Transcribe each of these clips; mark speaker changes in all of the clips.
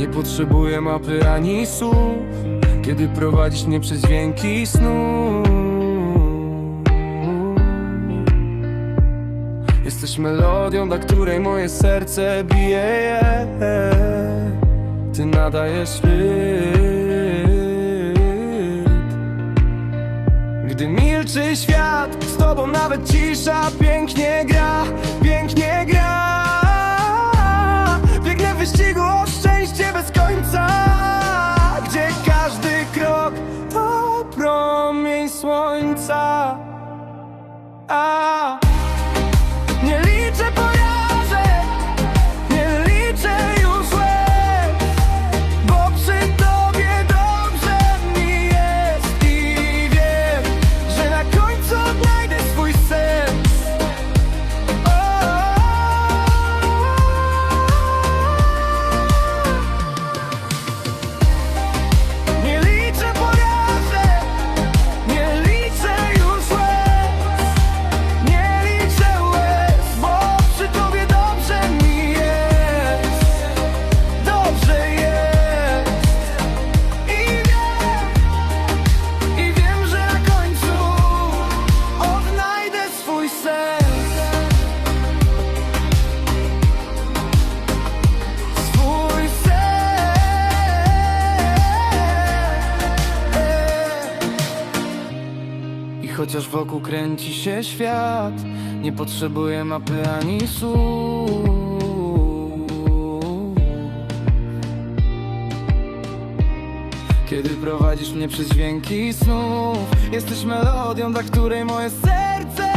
Speaker 1: Nie potrzebuję mapy ani słów Kiedy prowadzisz mnie przez dźwięki snu. Jesteś melodią, dla której moje serce bije Ty nadajesz rytm. Gdy milczy świat, z tobą nawet cisza pięknie gra, słońca A chociaż wokół kręci się świat Nie potrzebuję mapy ani słów Kiedy prowadzisz mnie przez dźwięki snów Jesteś melodią, dla której moje serce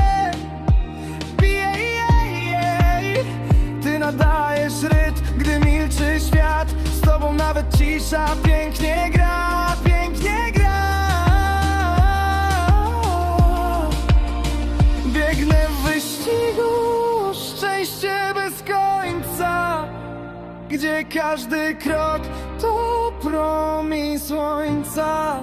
Speaker 1: bije. Ty nadajesz rytm, gdy milczy świat Z tobą nawet cisza pięknie szczęście bez końca Gdzie każdy krok to promień słońca